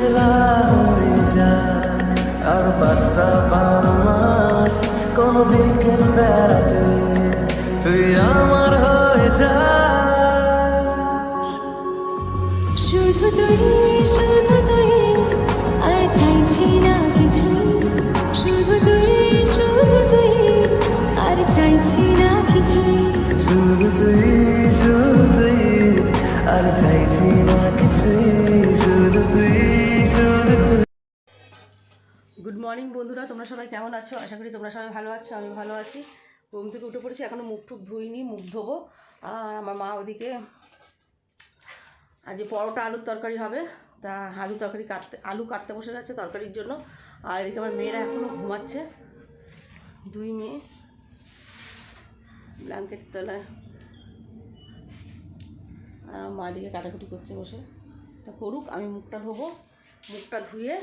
বেলা হয়ে যায়। আর পাঁচটা বারো মাস কোন বিকেল বেড়াতে তোমরা সবাই কেমন আছো? আশা করি তোমরা সবাই ভালো আছো, আমি ভালো আছি। ঘুম থেকে উঠে পড়েছি এখনও মুখ টুক ধুইনি, মুখ ধোবো। আর আমার মা ওদিকে আজ পরোটা, আলুর তরকারি হবে। তা আলু তরকারি কাটতে, আলু কাটতে বসে গেছে তরকারির জন্য। আর এদিকে আমার মেয়েরা এখনও ঘুমাচ্ছে। দুই মেয়ে ব্ল্যাঙ্কেট তলায়। আর আমার মা দিকে কাটাকুটি করছে বসে। তা করুক, আমি মুখটা ধোবো, মুখটা ধুয়ে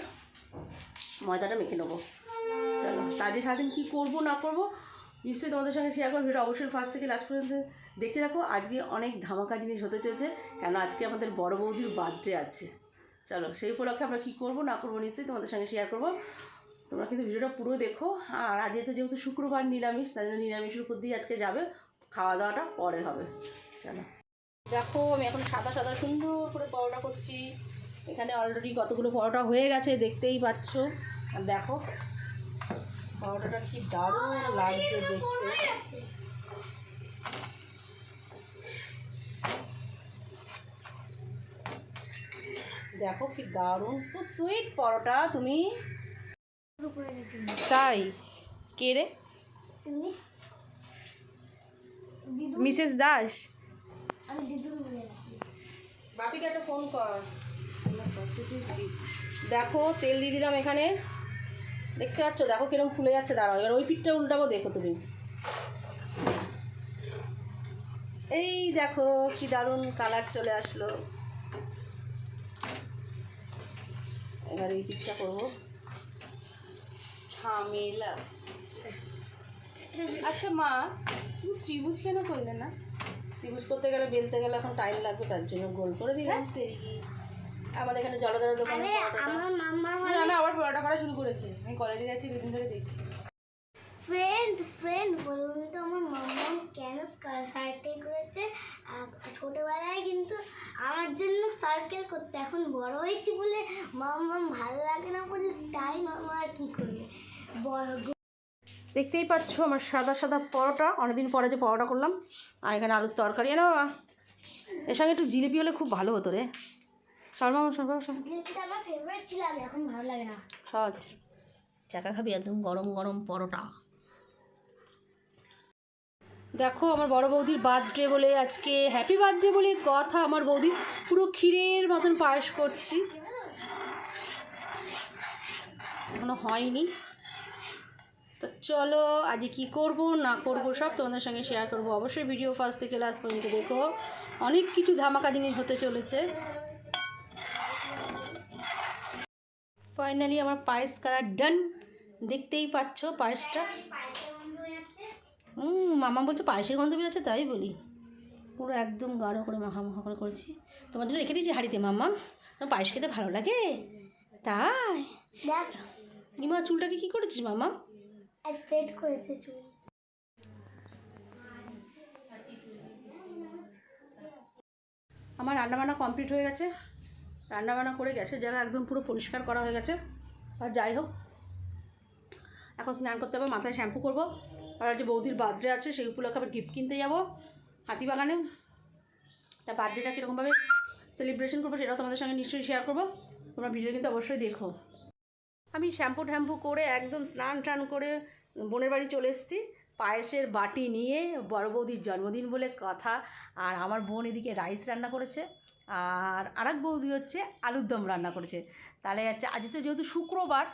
ময়দাটা মেখে নেব। চলো কাজে সারাদিন কী করব, না করব, নিশ্চয়ই তোমাদের সঙ্গে শেয়ার করব। ভিডিও অবশ্যই ফার্স্ট থেকে লাস্ট পর্যন্ত দেখতে থাকো। আজকে অনেক ধামাকা জিনিস হতে চলেছে, কেন আজকে আমাদের বড় বৌদির বার্থডে আছে। চলো, সেই উপলক্ষে আমরা কী করব, না করব নিশ্চয়ই তোমাদের সঙ্গে শেয়ার করব। তোমরা কিন্তু ভিডিওটা পুরো দেখো। আর আজকে তো যেহেতু শুক্রবার নিরামিষ, তাই জন্য নিরামিষের উপর দিয়ে আজকে যাবে। খাওয়া দাওয়াটা পরে হবে। চলো। দেখো, আমি এখন সাদা সাদা সুন্দর করে পরোটা করছি। এখানে অলরেডি কতগুলো পরোটা হয়ে গেছে, দেখতেই পাচ্ছ। আর দেখো পরোটাটা কি দারুণ লাগছে দেখতে। দেখো কি দারুণ সো সুইট পরোটা তুমি। তাই? কে রে? তুমি? মিসেস দাস? বাপিকে একটা ফোন কর। দেখো তেল দিয়ে দিলাম এখানে। দেখতে পাচ্ছ? দেখো কীরকম ফুলে যাচ্ছে, দাঁড়াও। এবার ওই পিঠটা উল্টাবো, দেখো তুমি। এই দেখো, কি দারুণ কালার চলে আসলো। এবার এই পিঠটা করব। ঝামেলা। আচ্ছা মা, তুমি ত্রিভুজ কেন করলে না? ত্রিভুজ করতে গেলে, বেলতে গেলে এখন টাইম লাগবে, তার জন্য গোল করে দিলাম। তেরি আমাদের এখানে জলদারের দোকানে আমার মাম্মা না আবার পরোটা করা শুরু করেছে। আমি কলেজে যাচ্ছি দুদিন ধরে দেখছি। ফ্রেন্ড ফ্রেন্ড বলুন তো আমার মাম্মা কেন সার্কেল করেছে? ছোটবেলায় কিন্তু আমার জন্য সার্কেল করতে এখন বড় হয়েছি বলে মাম্মা ভালো লাগে না বলে তাই মামা আর কি করবে? বড় দেখতেই পাচ্ছ আমার সাদা সাদা পরোটা। অনেকদিন পরে যে পরোটা করলাম। আর এখানে আলুর তরকারি। এনে বাবা এর সঙ্গে একটু জিলিপি হলে খুব ভালো হতো রে। জিলিপিটা আমার ফেভারিট ছিল এখন ভালো লাগে না। সহজ চাকা খাবি একদম গরম গরম পরোটা। দেখো আমার বড় বৌদির বার্থডে বলে আজকে হ্যাপি বার্থডে বলে কথা। আমার বৌদি পুরো ক্ষীরের মতন পায়েস করছি। এখনও হয়নি। তো চলো আজকে কি করব না করব সব তোমাদের সঙ্গে শেয়ার করব। অবশ্যই ভিডিও ফার্স্ট থেকে লাস্ট পর্যন্ত দেখো। অনেক কিছু ধামাকা জিনিস হতে চলেছে। ফাইনালি আমার পায়েস কালার ডান দেখতেই পাচ্ছ পায়েসটা। হুম মামা বলছে পায়েসের গন্ধ বেরোচ্ছে তাই বলি। পুরো একদম গাঢ় করে মাখা মাখা করে করেছি। তোমার জন্য রেখে দিয়েছি হাঁড়িতে মাম্মা। তোমার পায়েস খেতে ভালো লাগে? তাই। নিমা চুলটাকে কী করেছিস মামা স্ট্রেট করেছে চুল। আমার রান্নাবান্না কমপ্লিট হয়ে গেছে। রান্নাবান্না করে গ্যাসের জায়গা একদম পুরো পরিষ্কার করা হয়ে গেছে। আর যাই হোক, এখন স্নান করতে হবে, মাথায় শ্যাম্পু করব। আর যে বৌদির বার্থডে আছে, সেই উপলক্ষে আবার গিফট কিনতে যাব হাতিবাগানে। তা বার্থডেটা কীরকমভাবে সেলিব্রেশন করব সেটাও তোমাদের সঙ্গে নিশ্চয়ই শেয়ার করব। তোমরা ভিডিও কিন্তু অবশ্যই দেখো। আমি শ্যাম্পু ট্যাম্পু করে একদম স্নান টান করে বোনের বাড়ি চলে এসেছি। পায়েসের বাটি নিয়ে বড় বৌদির জন্মদিন বলে কথা। আর আমার বোন এদিকে রাইস রান্না করেছে। আর আরেক বৌদি হচ্ছে আলুর দম রান্না করেছে। তাহলে হচ্ছে আজ তো যেহেতু শুক্রবার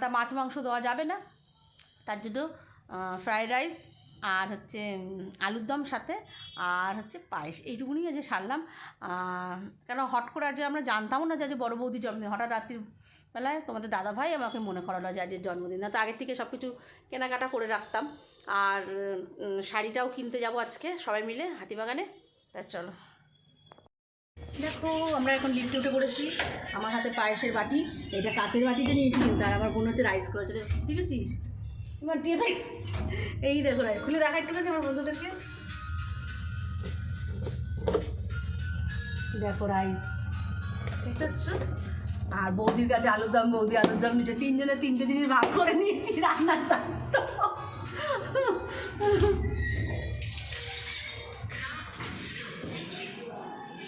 তা মাছ মাংস দেওয়া যাবে না। তার জন্য ফ্রাইড রাইস আর হচ্ছে আলুর দম সাথে আর হচ্ছে পায়েস। এইটুকুনি যে সারলাম। কেন হট করে আজ আমরা জানতামও না যে আজ বড় বৌদি জন্মদিন। হঠাৎ রাত্রির বেলায় তোমাদের দাদা ভাই আমাকে মনে করালো যে আজের জন্মদিন। না, তো আগের থেকে সব কিছু কেনাকাটা করে রাখতাম। আর শাড়িটাও কিনতে যাব আজকে সবাই মিলে হাতিবাগানে। তা চলো। দেখো, আমরা এখন লিফটে উঠে পড়েছি। আমার হাতে পায়েসের বাটি, এটা কাঁচের বাটিতে নিয়েছি, কিন্তু আর আমার বোন হচ্ছে রাইস করেছে। দেখেছিস? দিয়ে ভাই এই দেখো রাইস খুলে দেখা একটুখানি আমার বন্ধুদেরকে। দেখো রাইস আর বৌদির কাছে আলুর দম, বৌদি আলুর দম নিচে তিনজনে তিনটে জিনিস ভাগ করে নিয়েছি, রান্নার।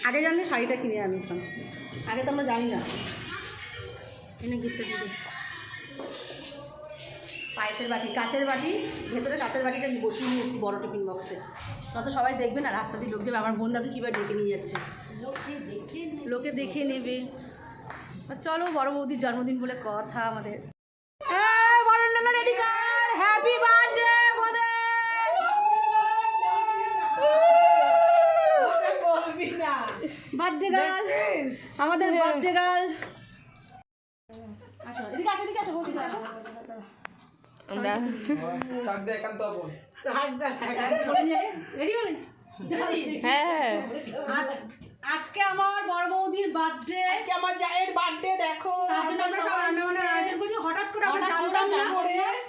আগে জানলে শাড়িটা কিনে আনতাম। আগে তো আমরা জানি না। এনে গিফটটা দিবে পায়েসের বাটি কাচের বাটি ভেতরে কাচের বাটিটা বসিয়ে নিয়েছি বড় টিফিন বক্সে তত সবাই দেখবে না রাস্তা দিয়ে লোক যাবে আমার বোন দাকে কীভাবে ডেকে নিয়ে যাচ্ছে। লোকে দেখে নেবে। চলো বড় বৌদির জন্মদিন বলে কথা আমাদের রেডি কর হ্যাপি বার্থডে বার্থডে গার্ল আমাদের বার্থডে গার্ল আসো এদিকে আসো এদিকে আসো আসো। হলেন হ্যাঁ আজকে আমার বড় বৌদির বার্থডে আজকে আমার জায়ের বার্থডে দেখো। তার জন্য আমরা সব রান্না আয়োজন করছি। হঠাৎ করে আমরা জানতাম না।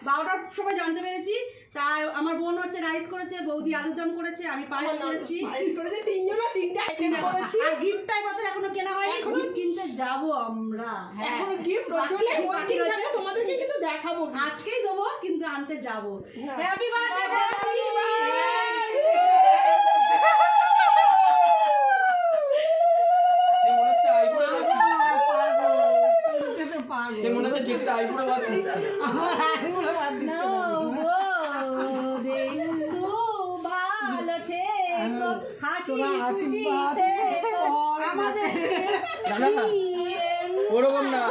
বারোটার সময় জানতে পেরেছি। তাই আমার বোন হচ্ছে রাইস করেছে বৌদি আলুর দম করেছে আমি পায়েস করেছি। পায়েস করেছে তিনজনা তিনটা আইটেম করেছি। আর গিফটটা বছর এখনও কেনা হয়নি। গিফট কিনতে যাব আমরা। এখন গিফট চলে ওয়েটিং থাকে তোমাদেরকে কিন্তু দেখাবো। আজকেই দেবো কিন্তু আনতে যাব। হ্যাপি সে মনে হচ্ছে আইবুড়ো সে মনে হচ্ছে যেটা আইবুড়ো বাদ দিচ্ছে। ভালো থেকো হাসি খুশিতে আমাদের জানা না। ওরকম না।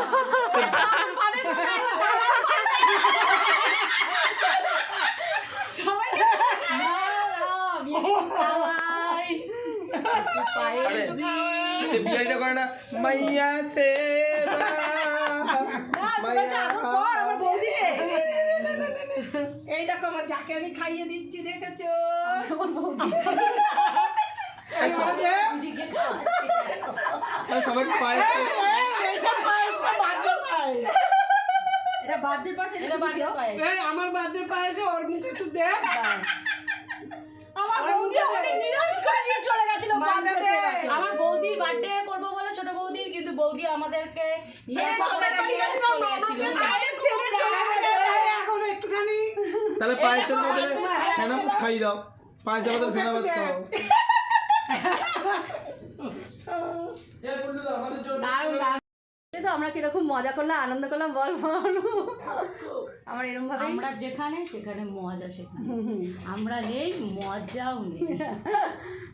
সে বিয়ারিটা করে না মাইয়া সে মাইয়া এই দেখো আমার যাকে আমি খাইয়ে দিচ্ছি দেখেছ? পায়েস এটা বার্থডে পাশে এটা বার্থডে পায় এই আমার বার্থডে ওর মুখে একটু দে। আমার বৌদি আমাকে নিরাশ করে দিয়ে চলে গেছিল আমার বৌদির বার্থডে করব বলে ছোট বৌদি আমাদেরকে তাহলে পায়েসের বদলে ফেনা ভাত খাই দাও। পায়েসের বদলে ফেনা ভাত খাও। তো আমরা কীরকম মজা করলাম আনন্দ করলাম বল বল। আমার এরকম ভাবে আমরা যেখানে সেখানে মজা সেখানে। আমরা নেই মজাও নেই।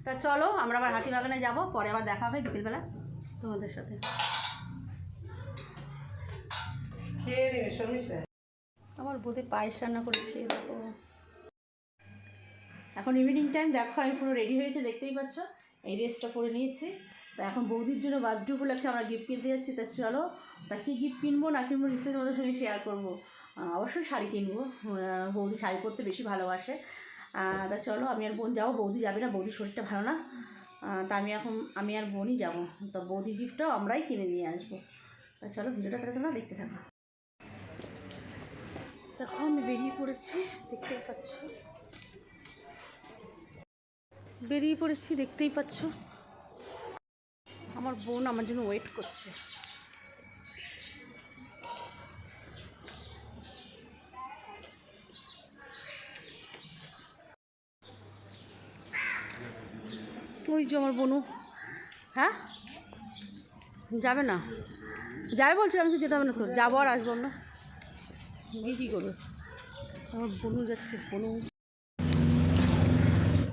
তা চলো আমরা আবার হাতিবাগানে যাব পরে আবার দেখা হবে বিকেলবেলা। তোমাদের সাথে। আমার বোধে পায়েস রান্না করেছি দেখো। এখন ইভিনিং টাইম দেখো আমি পুরো রেডি হয়েছে দেখতেই পাচ্ছ? এই ড্রেসটা পরে নিয়েছি। তা এখন বৌদির জন্য বার্থডে উপলক্ষে আমরা গিফট কিনতে যাচ্ছি তা চলো তা কী গিফট কিনবো না কিনবো নিশ্চয়ই তোমাদের সঙ্গে শেয়ার করব। অবশ্যই শাড়ি কিনবো বৌদি শাড়ি পরতে বেশি ভালোবাসে। তা চলো আমি আর বোন যাব বৌদি যাবে না বৌদির শরীরটা ভালো না। তা আমি এখন, আমি আর বোনই যাব। তো বৌদির গিফটটাও আমরাই কিনে নিয়ে আসব। তা চলো, ভিডিওটা তাহলে তোমরা দেখতে থাকো। আমি বেরিয়ে পড়েছি, দেখতেই পাচ্ছ। বেরিয়ে পড়েছি, দেখতেই পাচ্ছ। আমার বোন আমার জন্য ওয়েট করছে। ওই যে আমার বনু। হ্যাঁ? যাবে না। যাবে বলছি আমি যেতে হবে না তো। যাব আর আসব না গিয়ে কী করবে? আমার বনু যাচ্ছে বনু।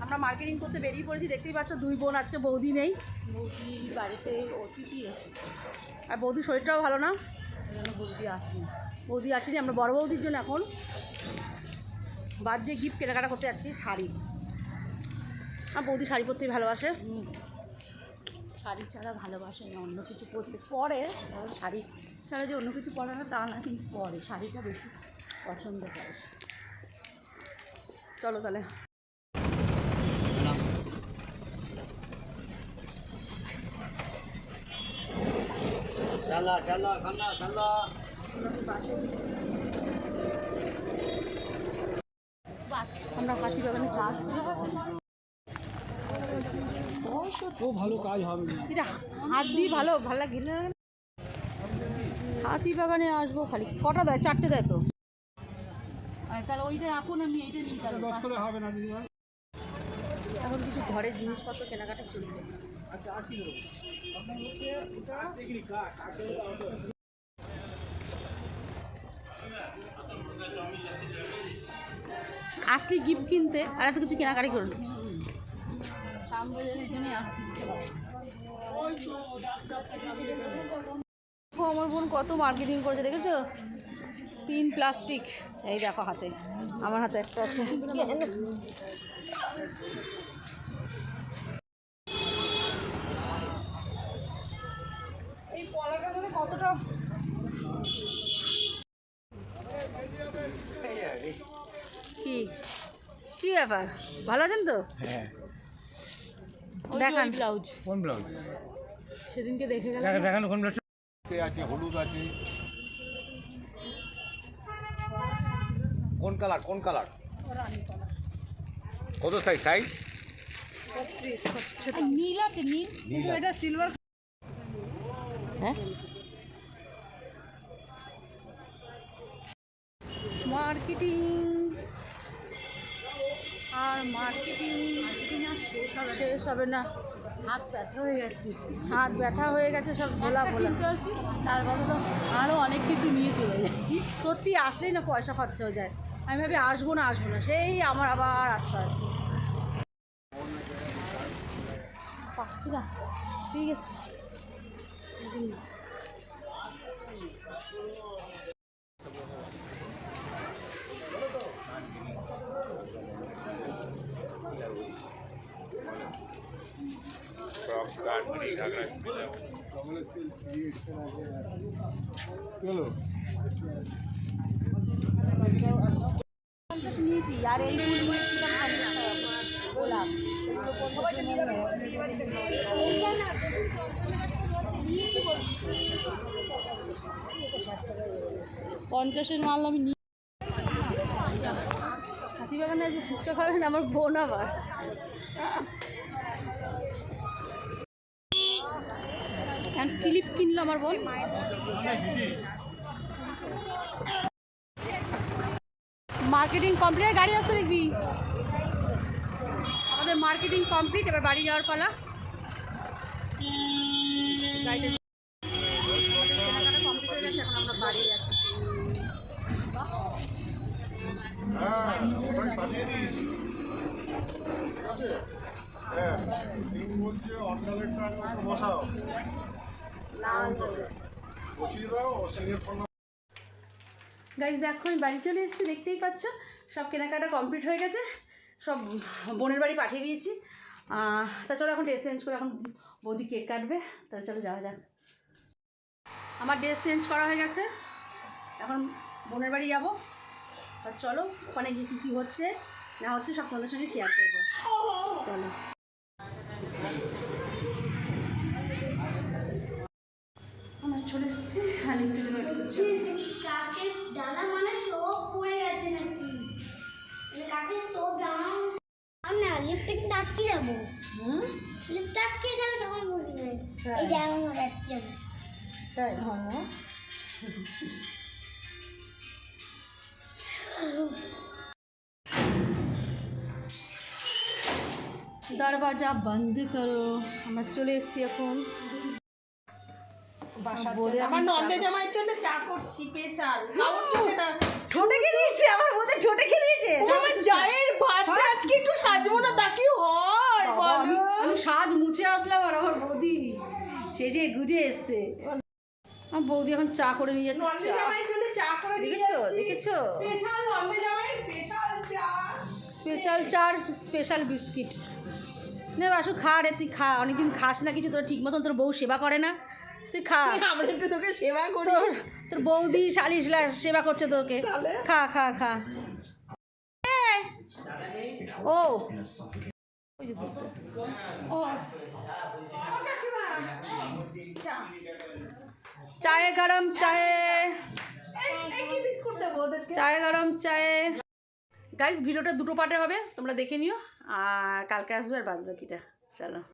আমরা মার্কেটিং করতে বেরিয়ে পড়েছি দেখতেই পাচ্ছ দুই বোন আজকে বৌদি নেই। বৌদি বাড়িতে অতিথি এসেছে। আর বৌদির শরীরটাও ভালো না। বৌদি আসেনি। বৌদি আসেনি আমরা বড় বৌদির জন্য এখন। বার্থডে গিফট কেনাকাটা করতে যাচ্ছি শাড়ি। আর বৌদি শাড়ি পরতেই ভালোবাসে। শাড়ি ছাড়া ভালোবাসে না অন্য কিছু পরতে পরে শাড়ি ছাড়া যে অন্য কিছু পরে না তা না কিন্তু পরে। শাড়িটা বেশি পছন্দ করে। চলো তাহলে। আমরা হাতি বাগানে চলে ও ভালো কাজ হবে। এটা হাত দিয়ে ভালো ভালো লাগে না? হাতি বাগানে আসব খালি। কটা দেয়? চারটে দেয় তো। তাহলে ওইটা রাখুন আমি এইটা নিই তাহলে দশ করে হবে না দিদি এখন কিছু ঘরের জিনিসপত্র কেনাকাটা চলছে। আসলি গিফট কিনতে আর এত কিছু কেনাকাটি করে আমার বোন কত মার্কেটিং করেছে দেখেছ? তিন প্লাস্টিক এই দেখো হাতে আমার হাতে একটা আছে। এই পলাটার মধ্যে কতটা? কি? কি ব্যাপার? ভালো আছেন তো? হ্যাঁ। দেখান। ব্লাউজ। কোন ব্লাউজ? সেদিনকে দেখে গেলাম। দেখা দেখানো কোন ব্লাউজ? আছে? হলুদ আছে। কোন কালার? কোন কালার? কত সাইজ সাইজ নীল আছে নীল। কিন্তু এটা সিলভার হ্যাঁ? মার্কেটিং আর মার্কেটিং মার্কেটিং আর শেষ হবে না। হাত ব্যথা হয়ে যাচ্ছে হাত ব্যথা হয়ে গেছে সব ঝোলা আসি। তার বদলে তো আরও অনেক কিছু নিয়ে চলে যায়। সত্যি আসলেই না পয়সা খরচা হয়ে যায়। আমি ভাবি আসব না আসব না। সেই আমার আবার আসতে হয় পাচ্ছি না। ঠিক আছে দিন। পঞ্চাশ নিয়েছি আর এই ফুল নিয়েছিলাম পঞ্চাশ টাকা গোলাপ। পঞ্চাশের মাল আমি নিয়ে হাতিবাগানে ফুচকা খাবেন আমার বোন আবার। এখন ক্লিপ কিনলো আমার বোন মার্কেটিং কমপ্লিট গাড়ি আসতে দেখবি। আমাদের মার্কেটিং কমপ্লিট এবার বাড়ি যাওয়ার পালা। complete হয়ে বাড়ি যাচ্ছি। গাইজ দেখো, আমি বাড়ি চলে এসেছি, দেখতেই পাচ্ছ? সব কেনাকাটা কমপ্লিট হয়ে গেছে। সব বোনের বাড়ি পাঠিয়ে দিয়েছি। তা চলো এখন ড্রেস চেঞ্জ করে, এখন বৌদি কেক কাটবে। তাহলে চলো যাওয়া যাক। আমার ড্রেস চেঞ্জ করা হয়ে গেছে। এখন বোনের বাড়ি যাব। আর চলো, ওখানে গিয়ে কী কী হচ্ছে, না হচ্ছে সব তোমাদের সঙ্গে শেয়ার করব। চলো। চলে এসেছি আর জন্য wait করছি কাকের ডানা মানে সব পড়ে গেছে নাকি? মানে কাকের সব ডানা না লিফটে কিন্তু আটকে যাব। হুম? লিফট আটকে গেলে তখন বুঝবে। এই যে আমার আটকে যাবে। তাই দরওয়াজা বন্ধ করো। আমরা চলে এসেছি এখন। আমার এখন নন্দে জামাইয়ের জন্য চা করছি স্পেশাল। কাউর জন্য না। ঠোঁটে খেয়ে দিয়েছে? আমার বোধে ঠোঁটে খেয়ে দিয়েছে? আমার জায়ের বার্থডে আজকে একটু সাজবো না তা কি হয় বলো। আমি সাজ মুছে আসলাম আর আমার বৌদি সেজে গুজে এসছে। আমার বৌদি এখন চা করে নিয়ে যাচ্ছে চা। জামাইয়ের জন্য চা করে দিয়ে দেখেছ? দেখেছ? স্পেশাল নন্দে জামাইয়ের স্পেশাল চা। স্পেশাল চার স্পেশাল বিস্কিট। নে বাসু খা রে তুই খা অনেকদিন খাস না কিছু তোর ঠিক মতন তোর বউ সেবা করে না। তুই খা। আমরা একটু তোকে সেবা করি। তোর তোর বৌদি শালিশ সেবা করছে তোকে। খা খা খা। ও। চায়ে গরম চায়ে। এই কি বিস্কুট দেবো ওদেরকে? চায়ে গরম চায়ে। গাইজ ভিডিওটা দুটো পার্টে হবে তোমরা দেখে নিও। আর কালকে আসবে আর বাদ বাকিটা চলো।